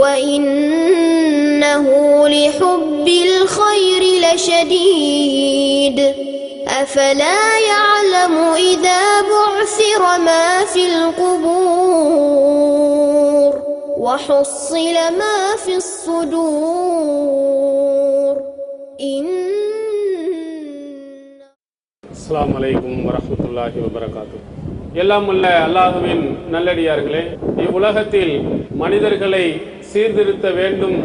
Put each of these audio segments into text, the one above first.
وإنه لحب الخير لشديد أفلا يعلم إذا بعثر ما في القبور وحصل ما في الصدور إن அஸ்ஸலாமு அலைக்கும் வரஹ்மத்துல்லாஹி வபரகாத்து எல்லாம் உள்ள அல்லாஹுவின் நல்லடியார்களே இவ்வுலகத்தில் மனிதர்களை சீர்திருத்த வேண்டும்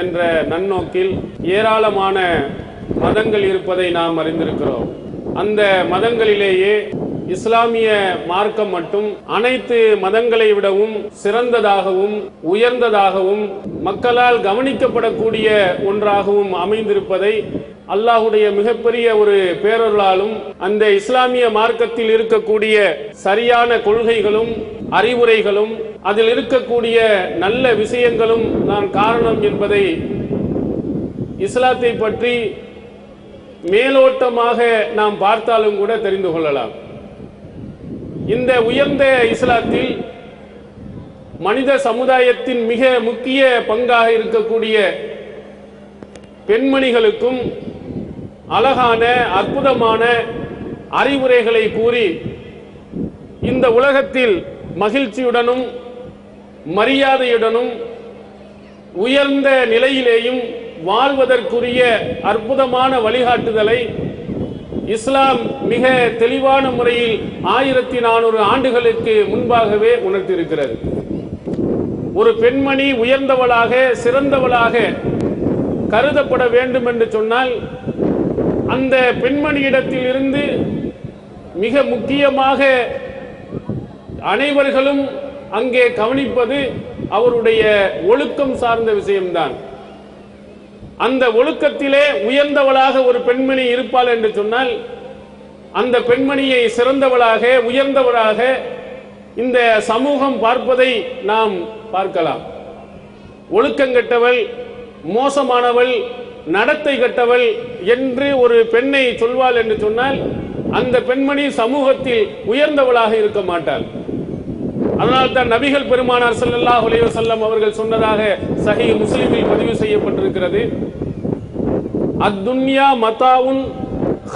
என்ற நன்னோக்கில் ஏராளமான மதங்கள் இருப்பதை நாம் அறிந்திருக்கிறோம். அந்த மதங்களிலேயே இஸ்லாமிய மார்க்கம் மட்டும் அனைத்து மதங்களை விடவும் சிறந்ததாகவும் உயர்ந்ததாகவும் மக்களால் கவனிக்கப்படக்கூடிய ஒன்றாகவும் அமைந்திருப்பதை அல்லாஹுடைய மிகப்பெரிய ஒரு பேரொருளாலும் அந்த இஸ்லாமிய மார்க்கத்தில் இருக்கக்கூடிய சரியான கொள்கைகளும் அறிவுரைகளும் அதில் இருக்கக்கூடிய நல்ல விஷயங்களும் தான் காரணம் என்பதை இஸ்லாத்தை பற்றி மேலோட்டமாக நாம் பார்த்தாலும் கூட தெரிந்து கொள்ளலாம். இந்த உயர்ந்த இஸ்லாத்தில் மனித சமுதாயத்தின் மிக முக்கிய பங்காக இருக்கக்கூடிய பெண்மணிகளுக்கும் அழகான அற்புதமான அறிவுரைகளை கூறி இந்த உலகத்தில் மகிழ்ச்சியுடனும் மரியாதையுடனும் உயர்ந்த நிலையிலேயும் வாழ்வதற்குரிய அற்புதமான வழிகாட்டுதலை இஸ்லாம் மிக தெளிவான முறையில் ஆயிரத்தி நானூறு ஆண்டுகளுக்கு முன்பாகவே உணர்த்தியிருக்கிறது. ஒரு பெண்மணி உயர்ந்தவளாக சிறந்தவளாக கருதப்பட வேண்டும் என்று சொன்னால் அந்த பெண்மணியிடத்தில் இருந்து மிக முக்கியமாக அனைவர்களும் அங்கே கவனிப்பது அவருடைய ஒழுக்கம் சார்ந்த விஷயம்தான். அந்த ஒழுக்கத்திலே உயர்ந்தவளாக ஒரு பெண்மணி இருப்பாள் என்று சொன்னால் அந்த பெண்மணியை சிறந்தவளாக உயர்ந்தவளாக இந்த சமூகம் பார்ப்பதை நாம் பார்க்கலாம். ஒழுக்கங்கெட்டவள் மோசமானவள் நடத்தை கட்டவள் என்று ஒரு பெண்ணை சொல்வாள் என்று சொன்னால் அந்த பெண்மணி சமூகத்தில் உயர்ந்தவளாக இருக்க மாட்டாள். அதனால் தான் நபிகள் பெருமானார் ஸல்லல்லாஹு அலைஹி செல்லம் அவர்கள் சொன்னதாக சஹி முஸ்லிமில் பதிவு செய்யப்பட்டிருக்கிறது. அத்துன்யா மதாவுன்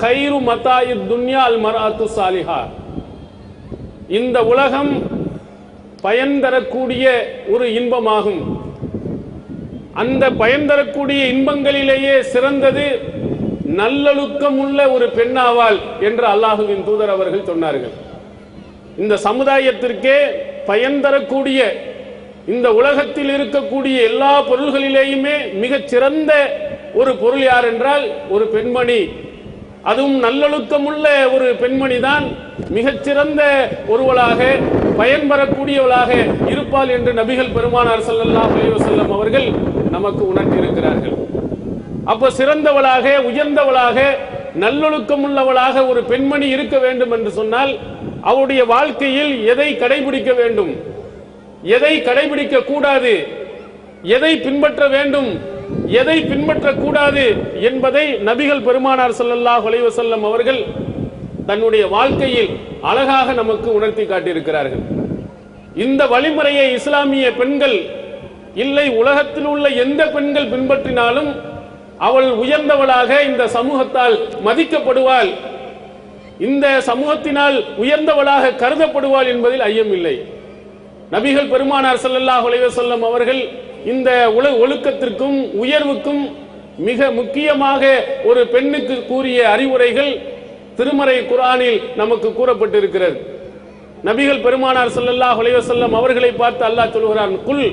ஹைரு மதாயி துன்யா அல் மராத்து சாலிஹா. இந்த உலகம் பயன் தரக்கூடிய ஒரு இன்பமாகும். அந்த பயன் தரக்கூடிய இன்பங்களிலேயே சிறந்தது நல்லொழுக்கம் உள்ள ஒரு பெண்ணாவாள் என்று அல்லாஹுவின் தூதர் அவர்கள் சொன்னார்கள். இந்த சமுதாயத்திற்கே பயன் தரக்கூடிய இந்த உலகத்தில் இருக்கக்கூடிய எல்லா பொருள்களிலேயுமே மிகச் சிறந்த ஒரு பொருள் யார் என்றால் ஒரு பெண்மணி. அதுவும் நல்லொழுக்கமுள்ள ஒரு பெண்மணி தான் மிகச்சிறந்த ஒருவளாக பயன் பெறக்கூடியவளாக இருப்பாள் என்று நபிகள் பெருமானார் ஸல்லல்லாஹு அலைஹி அவர்கள் நமக்கு உணர்த்தியிருக்கிறார்கள் அப்ப சிறந்தவளாக உயர்ந்தவளாக நல்லொழுக்கம் உள்ளவளாக ஒரு பெண்மணி இருக்க வேண்டும் என்று சொன்னால் அவருடைய வாழ்க்கையில் எதை கடைபிடிக்க வேண்டும்? எதை கடைபிடிக்க கூடாது? எதை பின்பற்ற வேண்டும்? எதை பின்பற்ற கூடாது என்பதை நபிகள் பெருமானார் ஸல்லல்லாஹு அலைஹி அவர்கள் தன்னுடைய வாழ்க்கையில் அழகாக நமக்கு உணர்த்தி காட்டியிருக்கிறார்கள். இந்த வழிமுறையை இஸ்லாமிய பெண்கள் இல்லை உலகத்தில் உள்ள எந்த பெண்கள் பின்பற்றினாலும் அவள் உயர்ந்தவளாக இந்த சமூகத்தால் மதிக்கப்படுவாள். இந்த சமூகத்தினால் உயர்ந்தவளாக கருதப்படுவாள் என்பதில் ஐயமில்லை. நபிகள் பெருமானார் ஸல்லல்லாஹு அலைஹி வஸல்லம் அவர்கள் இந்த உல ஒழுக்கத்திற்கும் உயர்வுக்கும் மிக முக்கியமாக ஒரு பெண்ணுக்கு கூறிய அறிவுரைகள் திருமறை குரானில் நமக்கு கூறப்பட்டிருக்கிறது. நபிகள் பெருமானார் ஸல்லல்லாஹு அலைஹி வஸல்லம் அவர்களை பார்த்து அல்லாஹ் சொல்கிறான் குல்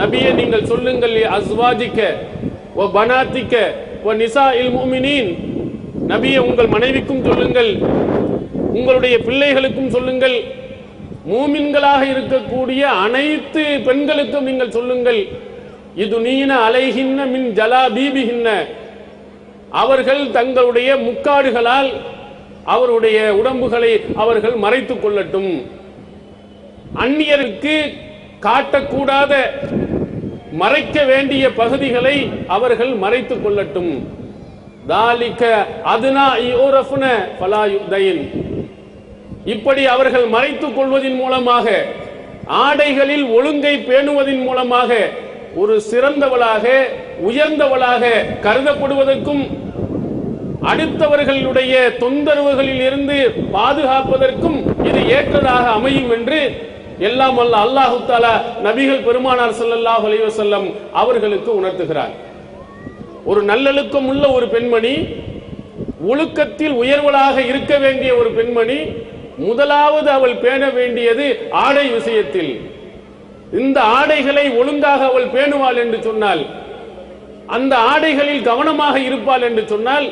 நபியை நீங்கள் சொல்லுங்கள் அஸ்வாஜிக்க ஓ பனாத்திக்க ஓ நிசா இல் முமினீன் நபியை உங்கள் மனைவிக்கும் சொல்லுங்கள். உங்களுடைய பிள்ளைகளுக்கும் சொல்லுங்கள். மூமின்களாக இருக்கக்கூடிய அனைத்து பெண்களுக்கும் நீங்கள் சொல்லுங்கள். இது நீன அலைகின்ன மின் ஜலா பீபிகின்ன அவர்கள் தங்களுடைய முக்காடுகளால் அவருடைய உடம்புகளை அவர்கள் மறைத்துக் கொள்ளட்டும். அந்நியருக்கு காட்டக்கூடாத மறைக்க வேண்டிய பகுதிகளை அவர்கள் மறைத்துக் கொள்ளட்டும். தாலிக்க அதுனா யூரஃபுன பலா யுதயின் இப்படி அவர்கள் மறைத்துக் கொள்வதின் மூலமாக ஆடைகளில் ஒழுங்கை பேணுவதன் மூலமாக ஒரு சிறந்தவளாக உயர்ந்தவளாக கருதப்படுவதற்கும் அடுத்தவர்களுடைய தொந்தரவுகளில் இருந்து பாதுகாப்பதற்கும் இது ஏற்றதாக அமையும் என்று எல்லாம் அல்ல அல்லாஹு தாலா நபிகள் பெருமானார் ஸல்லல்லாஹு அலைவசல்லம் அவர்களுக்கு உணர்த்துகிறார். ஒரு நல்லொழுக்கம் உள்ள ஒரு பெண்மணி ஒழுக்கத்தில் உயர்வளாக இருக்க வேண்டிய ஒரு பெண்மணி முதலாவது அவள் பேண வேண்டியது ஆடை விஷயத்தில். இந்த ஆடைகளை ஒழுங்காக அவள் பேணுவாள் என்று சொன்னால் அந்த ஆடைகளில் கவனமாக இருப்பாள் என்று சொன்னால்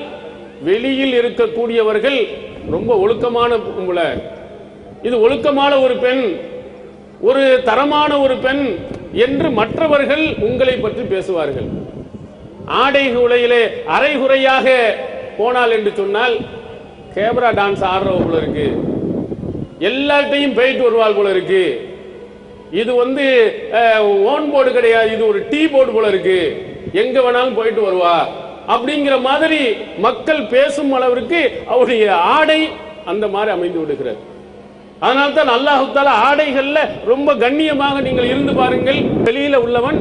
வெளியில் இருக்கக்கூடியவர்கள் ரொம்ப ஒழுக்கமான பொம்பளை இது ஒழுக்கமான ஒரு பெண் ஒரு தரமான ஒரு பெண் என்று மற்றவர்கள் உங்களை பற்றி பேசுவார்கள். ஆடை உலையிலே அரைகுறையாக போனால் என்று சொன்னால் கேமரா டான்ஸ் ஆடுறவ போல இருக்கு. எல்லாத்தையும் போயிட்டு வருவாள் போல இருக்கு. இது வந்து ஓன் போர்டு கிடையாது இது ஒரு டீ போர்டு போல இருக்கு. எங்க வேணாலும் போயிட்டு வருவா. அப்படிங்கிற மாதிரி மக்கள் பேசும் அளவிற்கு அவருடைய ஆடை அந்த மாதிரி அமைந்து விடுகிறது. அதனால தான் அல்லாஹுத்தால ஆடைகள்ல ரொம்ப கண்ணியமாக நீங்கள் இருந்து பாருங்கள். வெளியில உள்ளவன்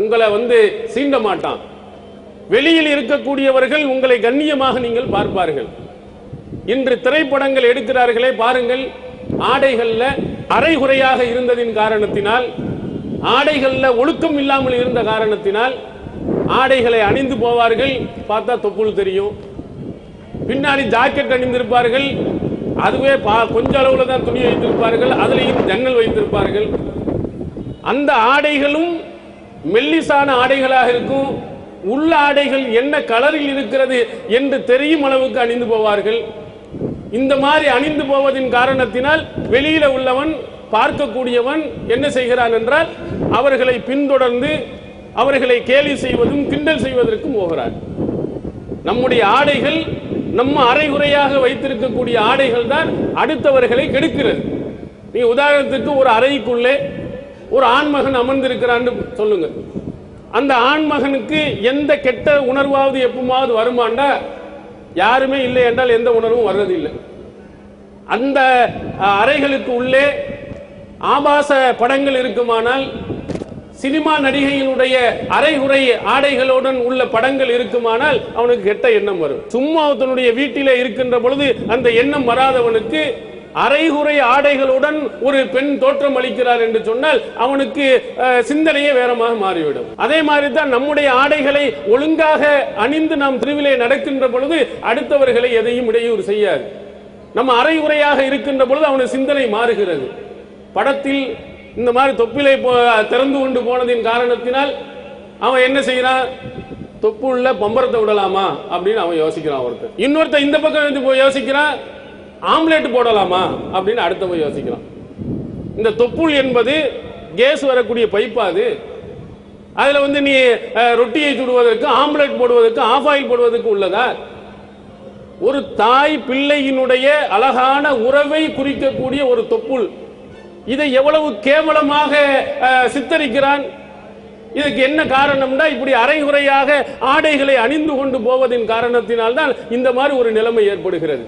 உங்களை வந்து சீண்ட மாட்டான். வெளியில் இருக்கக்கூடியவர்கள் உங்களை கண்ணியமாக நீங்கள் பார்ப்பார்கள். இன்று திரைப்படங்கள் எடுக்கிறார்களே பாருங்கள். ஆடைகள்ல அரைகுறையாக இருந்ததின் காரணத்தினால் ஆடைகள்ல ஒழுக்கம் இல்லாமல் இருந்த காரணத்தினால் ஆடைகளை அணிந்து போவார்கள். பார்த்தா தொப்புள் தெரியும். பின்னாடி ஜாக்கெட் அணிந்திருப்பார்கள். அதுவே பா- கொஞ்ச அளவுல தான் துணி வைத்திருப்பார்கள். அதுலேயும் ஜன்னல் வைத்திருப்பார்கள். அந்த ஆடைகளும் மெல்லிசான ஆடைகளாக இருக்கும். உள்ள ஆடைகள் என்ன கலரில் இருக்கிறது என்று தெரியும் அளவுக்கு அணிந்து போவார்கள். இந்த மாதிரி அணிந்து போவதின் காரணத்தினால் வெளியில உள்ளவன் பார்க்கக்கூடியவன் என்ன செய்கிறான் என்றால் அவர்களை பின்தொடர்ந்து அவர்களை கேலி செய்வதும் கிண்டல் செய்வதற்கும் போகிறான். நம்முடைய ஆடைகள் நம்ம அரைகுறையாக வைத்திருக்கக்கூடிய ஆடைகள் தான் அடுத்தவர்களை கெடுக்கிறது. நீ உதாரணத்துக்கு ஒரு அறைக்குள்ளே ஒரு ஆண்மகன் அமர்ந்திருக்கிறான்னு சொல்லுங்க. அந்த ஆண்மகனுக்கு எந்த கெட்ட உணர்வாவது எப்பமாவது வருமாண்டா? யாருமே இல்லை என்றால் எந்த உணர்வும் வர்றதில்லை. அந்த அறைகளுக்கு உள்ளே ஆபாச படங்கள் இருக்குமானால் சினிமா நடிகையினுடைய அரைகுறை ஆடைகளுடன் உள்ள படங்கள் இருக்குமானால் அவனுக்கு கெட்ட எண்ணம் வரும். சும்மா தன்னுடைய வீட்டில இருக்கின்ற பொழுது அந்த எண்ணம் வராதவனுக்கு அரைகுறை ஆடைகளுடன் ஒரு பெண் தோற்றம் அளிக்கிறார் என்று சொன்னால் அவனுக்கு சிந்தனையே வேறமாக மாறிவிடும். அதே மாதிரி தான் நம்முடைய ஆடைகளை ஒழுங்காக அணிந்து நாம் திருவிழை நடக்கின்ற பொழுது அடுத்தவர்களை எதையும் இடையூறு செய்யாது. நம்ம அரைகுறையாக இருக்கின்ற பொழுது அவனுடைய சிந்தனை மாறுகிறது. படத்தில் இந்த மாதிரி தொப்பிலை போ- திறந்து கொண்டு போனதின் காரணத்தினால் அவன் என்ன செய்யறான் தொப்புள்ள பம்பரத்தை விடலாமா அப்படின்னு அவன் யோசிக்கிறான் ஒருத்தர் இன்னொருத்தன் இந்த பக்கம் இருந்து போய் யோசிக்கிறான் ஆம்லேட் போடலாமா அப்படின்னு அடுத்தவன் யோசிக்கிறான். இந்த தொப்புள் என்பது கேஸ் வரக்கூடிய பைப்பா அது. அதில் வந்து நீ ரொட்டியை சுடுவதற்கு ஆம்லெட் போடுவதற்கு ஆஃப் ஆயில் போடுவதற்கு உள்ளதா? ஒரு தாய் பிள்ளையினுடைய அழகான உறவை குறிக்கக்கூடிய ஒரு தொப்புள். இதை எவ்வளவு கேவலமாக சித்தரிக்கிறான்? இதுக்கு என்ன காரணம்னா இப்படி அரைகுறையாக ஆடைகளை அணிந்து கொண்டு போவதின் காரணத்தினால்தான் இந்த மாதிரி ஒரு நிலைமை ஏற்படுகிறது.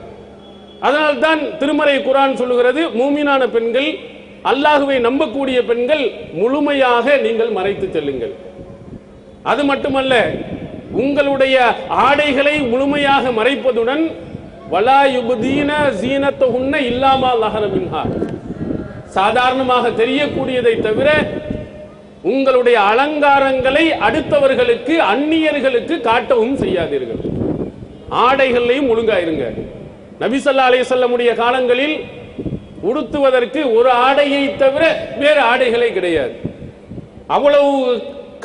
அதனால்தான் திருமறை குரான் சொல்லுகிறது மூமினான பெண்கள் அல்லாஹுவை நம்பக்கூடிய பெண்கள் முழுமையாக நீங்கள் மறைத்து செல்லுங்கள். அது மட்டுமல்ல உங்களுடைய ஆடைகளை முழுமையாக மறைப்பதுடன் வலா யுபதீன ஜீனத்தகுன்ன இல்லாமா லஹர சாதாரணமாக தெரியக்கூடியதை தவிர உங்களுடைய அலங்காரங்களை அடுத்தவர்களுக்கு அந்நியர்களுக்கு காட்டவும் செய்யாதீர்கள். ஆடைகள்லையும் ஒழுங்காயிருங்க நபிசல்லா அலைஹிஸ்ஸல்லமுடைய காலங்களில் உடுத்துவதற்கு ஒரு ஆடையை தவிர வேறு ஆடைகளே கிடையாது. அவ்வளவு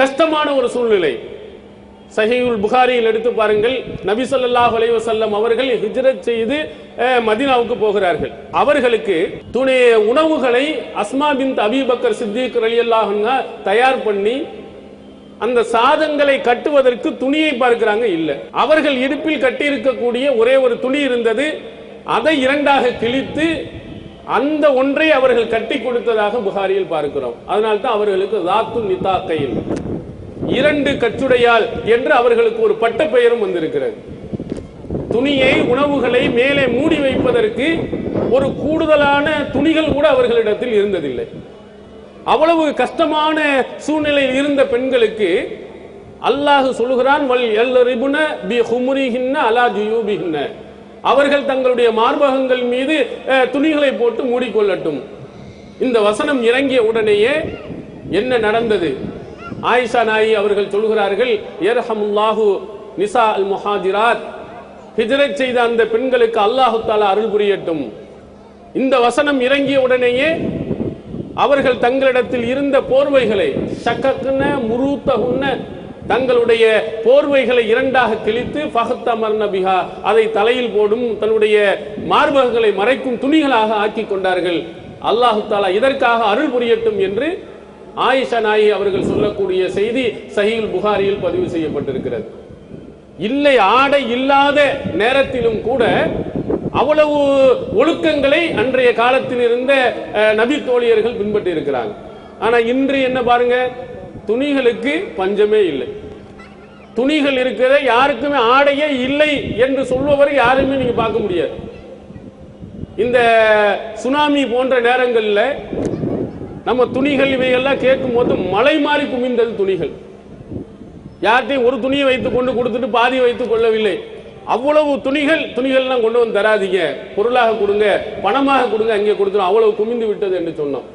கஷ்டமான ஒரு சூழ்நிலை. சஹீவுல் புகாரியில் எடுத்து பாருங்கள் நபி சொல்லாஹ் அலைஹி அவர்கள் ஹிஜ்ரத் செய்து மதினாவுக்கு மதீனாவுக்கு போகிறார்கள். அவர்களுக்கு துணை உணவுகளை அஸ்மா பின் அபிபக்கர் சித்திக் ரலியல்லாஹு அன்ஹா தயார் பண்ணி அந்த சாதங்களை கட்டுவதற்கு துணியை பார்க்கிறாங்க? இல்ல. அவர்கள் இடுப்பில் கட்டி இருக்கக்கூடிய ஒரே ஒரு துணி இருந்தது. அதை இரண்டாக கிழித்து அந்த ஒன்றை அவர்கள் கட்டி கொடுத்ததாக புகாரியில் பார்க்கிறோம். அதனால்தான் அவர்களுக்கு தாத்து நிதாக்கையில் இரண்டு கச்சுடையால் என்று அவர்களுக்கு ஒரு பட்ட பெயரும் வந்திருக்கிறது. துணியை உணவுகளை மேலே மூடி வைப்பதற்கு ஒரு கூடுதலான துணிகள் கூட அவர்களிடத்தில் இருந்ததில்லை. அவ்வளவு கஷ்டமான சூழ்நிலையில் இருந்த பெண்களுக்கு அல்லாஹ் சொல்லுகிறான் வல் எல்லரிபுன பி ஹுமுரிஹின்ன அலா ஜுயூபிஹின்ன. அவர்கள் தங்களுடைய மார்பகங்கள் மீது துணிகளை போட்டு மூடிக்கொள்ளட்டும். இந்த வசனம் இறங்கிய உடனேயே என்ன நடந்தது? ஆயிஷா நாயி அவர்கள் சொல்கிறார்கள் ஏர்ஹமுல்லாஹு நிசா அல் முஹாஜிராத். ஹிஜ்ரத் செய்த அந்த பெண்களுக்கு அல்லாஹு தாலா அருள் புரியட்டும். இந்த வசனம் இறங்கிய உடனேயே அவர்கள் தங்களிடத்தில் இருந்த போர்வைகளை சக்கக்குன முருத்தகுன்ன தங்களுடைய போர்வைகளை இரண்டாக கிழித்து ஃபஹத்தமர் நபிஹா அதை தலையில் போடும் தன்னுடைய மார்பகங்களை மறைக்கும் துணிகளாக ஆக்கி கொண்டார்கள். அல்லாஹு தாலா இதற்காக அருள் புரியட்டும் என்று ஆயிஷா நாயி அவர்கள் சொல்லக்கூடிய செய்தி சஹீல் புகாரியில் பதிவு செய்யப்பட்டிருக்கிறது. இல்லை ஆடை இல்லாத நேரத்திலும் கூட அவ்வளவு ஒழுக்கங்களை அன்றைய காலத்தில் இருந்த நபி தோழியர்கள் பின்பற்றி இருக்கிறாங்க ஆனா இன்று என்ன பாருங்க துணிகளுக்கு பஞ்சமே இல்லை. துணிகள் இருக்கிற யாருக்குமே ஆடையே இல்லை என்று சொல்பவர் யாருமே நீங்க பார்க்க முடியாது. இந்த சுனாமி போன்ற நேரங்களில் நம்ம துணிகள் இவையெல்லாம் கேட்கும் போது மலை மாறி குமிந்தது துணிகள். யார்கிட்டையும் ஒரு துணியை வைத்து கொண்டு கொடுத்துட்டு பாதி வைத்துக் கொள்ளவில்லை. அவ்வளவு துணிகள் துணிகள்லாம் கொண்டு வந்து தராதீங்க. பொருளாக கொடுங்க பணமாக கொடுங்க அங்கே கொடுத்துரும். அவ்வளவு குமிந்து விட்டது என்று சொன்னோம்.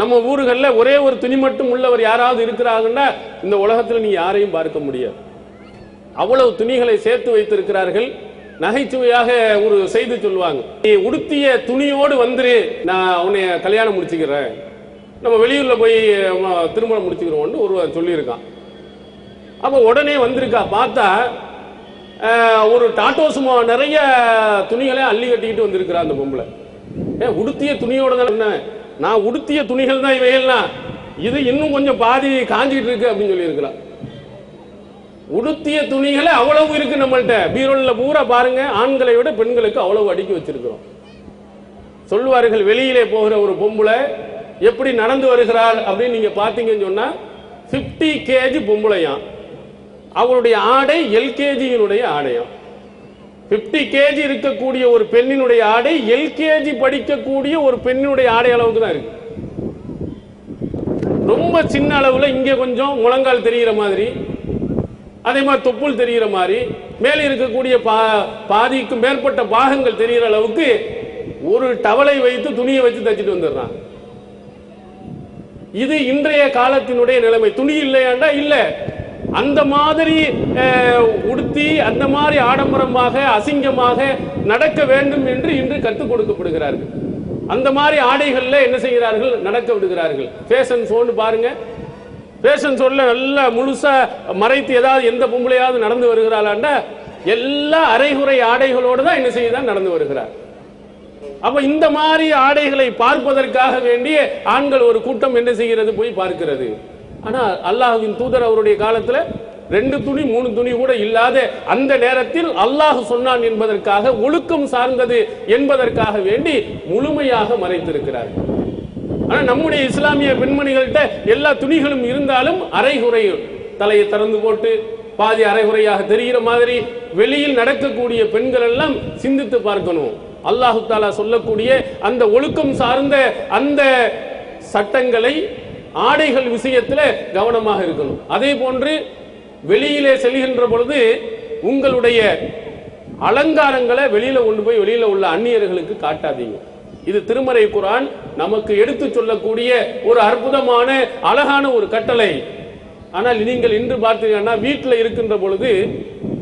நம்ம ஊர்களில் ஒரே ஒரு துணி மட்டும் உள்ளவர் யாராவது இருக்கிறாங்கன்னா இந்த உலகத்தில் நீ யாரையும் பார்க்க முடியாது. அவ்வளவு துணிகளை சேர்த்து வைத்திருக்கிறார்கள். நகைச்சுவையாக ஒரு செய்தி சொல்லுவாங்க. நீ உடுத்திய துணியோடு வந்துரு நான் உன்னை கல்யாணம் முடிச்சுக்கிறேன். நம்ம வெளியூர்ல போய் திருமணம் முடிச்சுக்கிறோம்னு ஒருவர் சொல்லியிருக்கான். அப்போ உடனே வந்திருக்கா பார்த்தா ஒரு டாட்டோஸ் நிறைய துணிகளை அள்ளி கட்டிக்கிட்டு வந்திருக்கிறா அந்த பொம்பளை. ஏ உடுத்திய துணியோட தான் என்ன? நான் உடுத்திய துணிகள் தான் இவையெல்லாம். இது இன்னும் கொஞ்சம் பாதி காஞ்சிக்கிட்டு இருக்கு அப்படின்னு சொல்லியிருக்கலாம் உடுத்திய துணிகளை அவ்வளவு இருக்கு நம்மள்கிட்ட பீரோல்ல பூரா பாருங்க ஆண்களை விட பெண்களுக்கு அவ்வளவு அடுக்கி வச்சிருக்கிறோம். சொல்லுவார்கள் வெளியிலே போகிற ஒரு பொம்பளை எப்படி நடந்து வருகிறாள் அப்படின்னு நீங்க பாத்தீங்கன்னு சொன்னா 50 கேஜி பொம்பளையான் அவளுடைய ஆடை எல்கேஜியினுடைய ஆடையாம். 50 கேஜி இருக்கக்கூடிய ஒரு பெண்ணினுடைய ஆடை எல்கேஜி படிக்கக்கூடிய ஒரு பெண்ணினுடைய ஆடை அளவுக்கு தான் இருக்கு. ரொம்ப சின்ன அளவுல இங்க கொஞ்சம் முழங்கால் தெரிகிற மாதிரி அதே மாதிரி தொப்புள் தெரிகிற மாதிரி மேலே இருக்கக்கூடிய பா பாதிக்கும் மேற்பட்ட பாகங்கள் தெரிகிற அளவுக்கு ஒரு டவலை வைத்து துணியை வச்சு தச்சுட்டு வந்துடுறான். இது இன்றைய காலத்தினுடைய நிலைமை. துணி இல்லையாண்டா? இல்ல. அந்த மாதிரி உடுத்தி அந்த மாதிரி ஆடம்பரமாக அசிங்கமாக நடக்க வேண்டும் என்று இன்று கற்றுக் கொடுக்கப்படுகிறார்கள். அந்த மாதிரி ஆடைகளில் என்ன செய்கிறார்கள்? நடக்க விடுகிறார்கள். ஃபேஷன் ஷோன்னு பாருங்க. ஃபேஷன் ஷோல நல்லா முழுசா மறைத்து ஏதாவது எந்த பொம்பளையாவது நடந்து வருகிறாளாண்டா எல்லா அரைகுறை ஆடைகளோடு தான் என்ன செய்யதான் நடந்து வருகிறார். அப்ப இந்த மாதிரி ஆடைகளை பார்ப்பதற்காக வேண்டிய ஆண்கள் ஒரு கூட்டம் என்ன செய்கிறது? போய் பார்க்கிறது. ஆனால் அல்லாஹுவின் தூதர் அவருடைய காலத்தில் ரெண்டு துணி மூணு துணி கூட இல்லாத அந்த நேரத்தில் அல்லாஹ் சொன்னான் என்பதற்காக ஒழுக்கம் சார்ந்தது என்பதற்காக வேண்டி முழுமையாக மறைத்திருக்கிறார் ஆனால் நம்முடைய இஸ்லாமிய பெண்மணிகள்கிட்ட எல்லா துணிகளும் இருந்தாலும் அரைகுறை தலையை திறந்து போட்டு பாதி அரைகுறையாக தெரிகிற மாதிரி வெளியில் நடக்கக்கூடிய பெண்கள் எல்லாம் சிந்தித்து பார்க்கணும். அல்லாஹு தாலா சொல்லக்கூடிய அந்த ஒழுக்கம் சார்ந்த அந்த சட்டங்களை ஆடைகள் விஷயத்தில் கவனமாக இருக்கணும். அதே போன்று வெளியிலே செல்கின்ற பொழுது உங்களுடைய அலங்காரங்களை வெளியில கொண்டு போய் வெளியில உள்ள அந்நியர்களுக்கு காட்டாதீங்க. இது திருமறை குரான் நமக்கு எடுத்து சொல்லக்கூடிய ஒரு அற்புதமான அழகான ஒரு கட்டளை. ஆனால் நீங்கள் இன்று பார்த்தீங்கன்னா வீட்டில் இருக்கின்ற பொழுது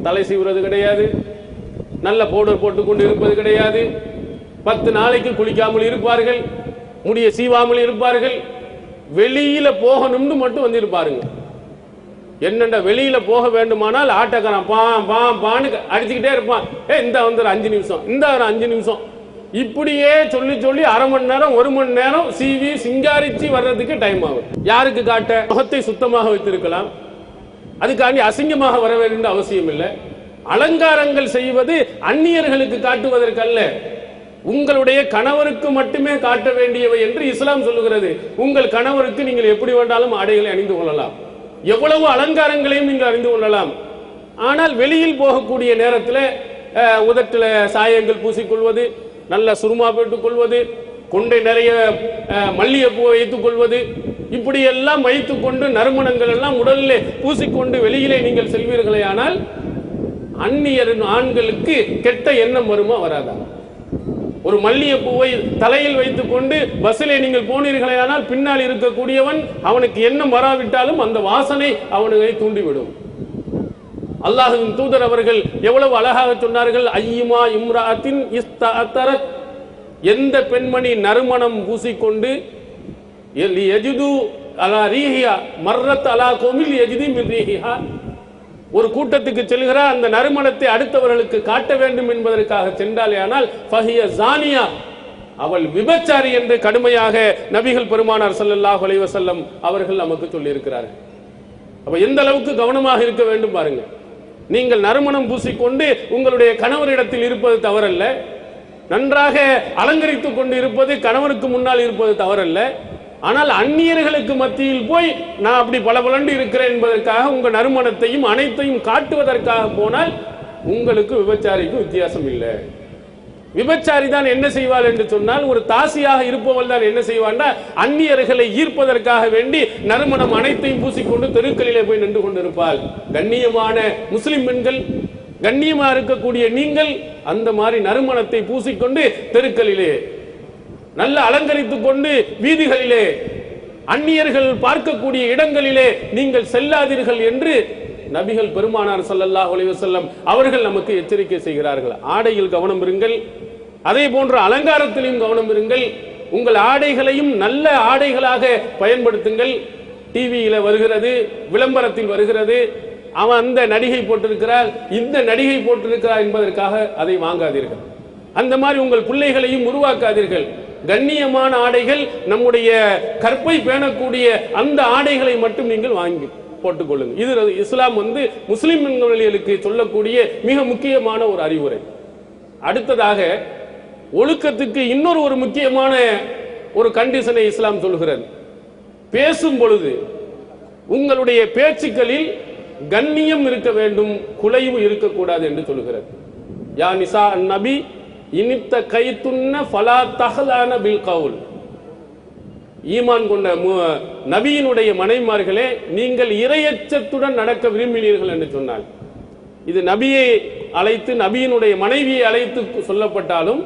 தலை சீவுறது கிடையாது நல்ல பவுடர் போட்டுக்கொண்டு இருப்பது கிடையாது பத்து நாளைக்கு குளிக்காமல் இருப்பார்கள் முடிய சீவாமல் இருப்பார்கள் வெளியில போகணும்னு மட்டும் வந்து பாருங்க. என்னென்ன வெளியில போக வேண்டுமானால் ஆட்டோக்காரன் பா பா பான்னு அடிச்சுக்கிட்டே இருப்பான். ஏ இந்த வந்து ஒரு அஞ்சு நிமிஷம் இந்த ஒரு அஞ்சு நிமிஷம். இப்படியே சொல்லி சொல்லி அரை மணி நேரம் ஒரு மணி நேரம் சீவி சிங்காரிச்சு வர்றதுக்கு டைம் ஆகும். யாருக்கு காட்ட? முகத்தை சுத்தமாக வைத்திருக்கலாம். அதுக்காண்டி அசிங்கமாக வர வேண்டும் அவசியம் இல்லை அலங்காரங்கள் செய்வது அந்நியர்களுக்கு காட்டுவதற்கல்ல. உங்களுடைய கணவருக்கு மட்டுமே காட்ட வேண்டியவை என்று இஸ்லாம் சொல்லுகிறது. உங்கள் கணவருக்கு நீங்கள் எப்படி வேண்டாலும் ஆடைகளை அணிந்து கொள்ளலாம். எவ்வளவு அலங்காரங்களையும் நீங்கள் அறிந்து கொள்ளலாம். ஆனால் வெளியில் போகக்கூடிய நேரத்தில் உதட்டில் சாயங்கள் பூசிக்கொள்வது நல்ல சுருமா போட்டுக் கொள்வது கொண்டை நிறைய மல்லிகைப்பூ வைத்துக் கொள்வது இப்படி எல்லாம் வைத்துக்கொண்டு நறுமணங்கள் எல்லாம் உடலிலே பூசிக்கொண்டு வெளியிலே நீங்கள் செல்வீர்களே ஆனால் அந்நியரின் ஆண்களுக்கு கெட்ட எண்ணம் வருமா வராதா? ஒரு மல்லிகை பூவை தலையில் வைத்துக் கொண்டு பஸ்ஸிலே நீங்கள் போனீர்களே ஆனால் பின்னால் இருக்கக்கூடியவன் அவனுக்கு எண்ணம் வராவிட்டாலும் அந்த வாசனை அவனை தூண்டிவிடும். அல்லாஹுவின் தூதர் அவர்கள் எவ்வளவு அழகாக சொன்னார்கள் ஐயுமா இம்ராத்தின் இஸ்தஅத்தரத். எந்த பெண்மணி நறுமணம் பூசிக்கொண்டு எல் யஜிது அலா ரீஹியா மர்ரத் அலா கோமில் எஜிதி மின் ரீஹியா ஒரு கூட்டத்துக்கு செல்கிறார் அந்த நறுமணத்தை அடுத்தவர்களுக்கு காட்ட வேண்டும் என்பதற்காக சென்றாலே ஆனால் ஃபஹிய ஜானியா அவள் விபச்சாரி என்று கடுமையாக நபிகள் பெருமானார் சல்லல்லாஹ் அலைவசல்லம் அவர்கள் நமக்கு சொல்லியிருக்கிறார்கள். அப்ப எந்த அளவுக்கு கவனமாக இருக்க வேண்டும் பாருங்க. நீங்கள் நறுமணம் பூசிக்கொண்டு உங்களுடைய கணவரிடத்தில் இருப்பது தவறல்ல. நன்றாக அலங்கரித்துக் கொண்டு இருப்பது கணவருக்கு முன்னால் இருப்பது தவறல்ல. ஆனால் அந்நியர்களுக்கு மத்தியில் போய் நான் அப்படி பளபளண்டு இருக்கிறேன் என்பதற்காக உங்கள் நறுமணத்தையும் அனைத்தையும் காட்டுவதற்காக போனால் உங்களுக்கு விபச்சாரிக்கும் வித்தியாசம் இல்லை. விபச்சாரி தான் என்ன செய்வாள் என்று சொன்னால் ஒரு தாசியாக இருப்பவள் தான் என்ன செய்வான்னா அந்நியர்களை ஈர்ப்பதற்காக வேண்டி நறுமணம் அனைத்தையும் பூசிக்கொண்டு தெருக்களிலே போய் நின்று கொண்டிருப்பாள். கண்ணியமான முஸ்லிம் பெண்கள் கண்ணியமா இருக்கக்கூடிய நீங்கள் அந்த மாதிரி நறுமணத்தை பூசிக்கொண்டு தெருக்களிலே நல்ல அலங்கரித்துக் கொண்டு வீதிகளிலே அந்நியர்கள் பார்க்கக்கூடிய இடங்களிலே நீங்கள் செல்லாதீர்கள் என்று நபிகள் பெருமானார் சல்லல்லாஹ் செல்லம் அவர்கள் நமக்கு எச்சரிக்கை செய்கிறார்கள். ஆடையில் கவனம் இருங்கள். அதே போன்ற அலங்காரத்திலையும் கவனம் இருங்கள். உங்கள் ஆடைகளையும் நல்ல ஆடைகளாக பயன்படுத்துங்கள். டிவியில வருகிறது விளம்பரத்தில் வருகிறது. அவன் அந்த நடிகை போட்டிருக்கிறார் இந்த நடிகை போட்டிருக்கிறார் என்பதற்காக அதை வாங்காதீர்கள். அந்த மாதிரி உங்கள் பிள்ளைகளையும் உருவாக்காதீர்கள். கண்ணியமான ஆடைகள் நம்முடைய கற்பை பேணக்கூடிய அந்த ஆடைகளை மட்டும் நீங்கள் வாங்கி போட்டுக்கொள்ளுங்க. இது இஸ்லாம் வந்து முஸ்லிம் பெண்களுக்கு சொல்லக்கூடிய மிக முக்கியமான ஒரு அறிவுரை. அடுத்ததாக ஒழுக்கத்துக்கு இன்னொரு ஒரு முக்கியமான ஒரு கண்டிஷனை இஸ்லாம் சொல்கிறது பேசும் பொழுது உங்களுடைய பேச்சுக்களில் கண்ணியம் இருக்க வேண்டும் குலைவு இருக்கக்கூடாது என்று சொல்கிறது யா நிசா நபி இனித்த கைத்துன்ன ஃபலா தஹலான பில் கவுல் ஈமான் கொண்ட மு- நபியினுடைய மனைமார்களே நீங்கள் இரையச்சத்துடன் நடக்க விரும்பினீர்கள் என்று சொன்னார் இது நபியை அழைத்து நபியினுடைய மனைவியை அழைத்து சொல்லப்பட்டாலும்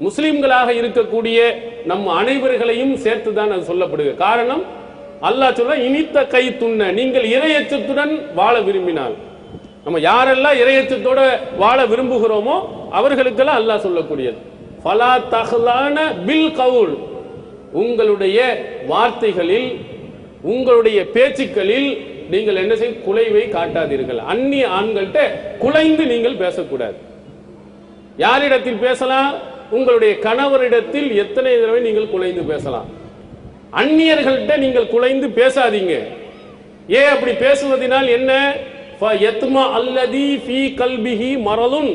முஸ்லிம்களாக இருக்கக்கூடிய நம் அனைவர்களையும் சேர்த்து தான் அது சொல்லப்படுகிறது காரணம் அல்லாஹ் சொல்ல இனித்த கை துண்ண நீங்கள் இரையச்சத்துடன் வாழ விரும்பினால். நம்ம யாரெல்லாம் இறையச்சத்தோட வாழ விரும்புகிறோமோ அவர்களுக்கெல்லாம் அல்லாஹ் சொல்லக்கூடியது. ஃபலா தகலான பில் கவுல். உங்களுடைய வார்த்தைகளில் உங்களுடைய பேச்சுக்களில் நீங்கள் என்ன செய்ய குலைவை காட்டாதீர்கள். அந்நிய ஆண்கள்கிட்ட குலைந்து நீங்கள் பேசக்கூடாது. யாரிடத்தில் பேசலாம்? உங்களுடைய கணவரிடத்தில் எத்தனை தடவை நீங்கள் குலைந்து பேசலாம்? அந்நியர்கள்ட்ட நீங்கள் குலைந்து பேசாதீங்க. ஏன் அப்படி பேசுவதனால் என்ன? அல்லதி ஃபீ கல்பிஹி மரலுன்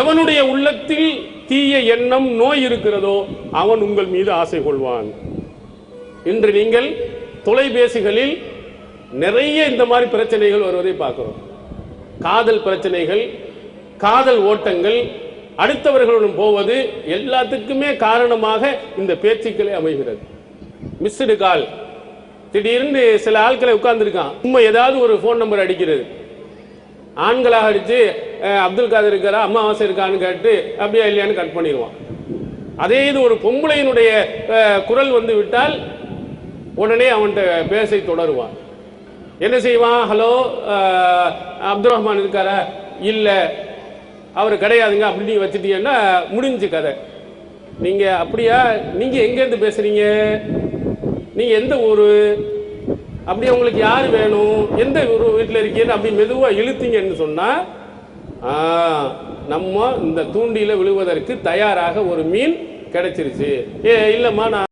எவனுடைய உள்ளத்தில் தீய எண்ணம் நோய் இருக்கிறதோ அவன் உங்கள் மீது ஆசை கொள்வான். இன்று நீங்கள் தொலைபேசிகளில் நிறைய இந்த மாதிரி பிரச்சனைகள் வருவதை பார்க்கிறோம். காதல் பிரச்சனைகள் காதல் ஓட்டங்கள் அடுத்தவர்களுடன் போவது எல்லாத்துக்குமே காரணமாக இந்த பேச்சுக்களை அமைகிறது. மிஸ்டு கால் திடீர்னு சில ஆட்களை உட்கார்ந்துருக்கான். சும்மா ஏதாவது ஒரு ஃபோன் நம்பர் அடிக்கிறது. ஆண்களாக அடித்து அப்துல் காதர் இருக்காரா அம்மாவாசை இருக்கான்னு கேட்டு அப்படியா இல்லையான்னு கட் பண்ணிடுவான். அதே இது ஒரு பொம்பளையினுடைய குரல் வந்து விட்டால் உடனே அவன்கிட்ட பேசை தொடருவான். என்ன செய்வான்? ஹலோ அப்துல் ரஹ்மான் இருக்காரா? இல்லை. அவர் கிடையாதுங்க அப்படி வச்சுட்டீங்கன்னா முடிஞ்சு கதை. நீங்கள் அப்படியா? நீங்கள் எங்கேருந்து பேசுகிறீங்க நீ எந்த ஊர்? அப்படி உங்களுக்கு யார் வேணும்? எந்த ஒரு வீட்டில் இருக்கீங்கன்னு அப்படி மெதுவாக இழுத்தீங்கன்னு சொன்னால் நம்ம இந்த தூண்டியில் விழுவதற்கு தயாராக ஒரு மீன் கிடைச்சிருச்சு. ஏ இல்லைம்மா நான்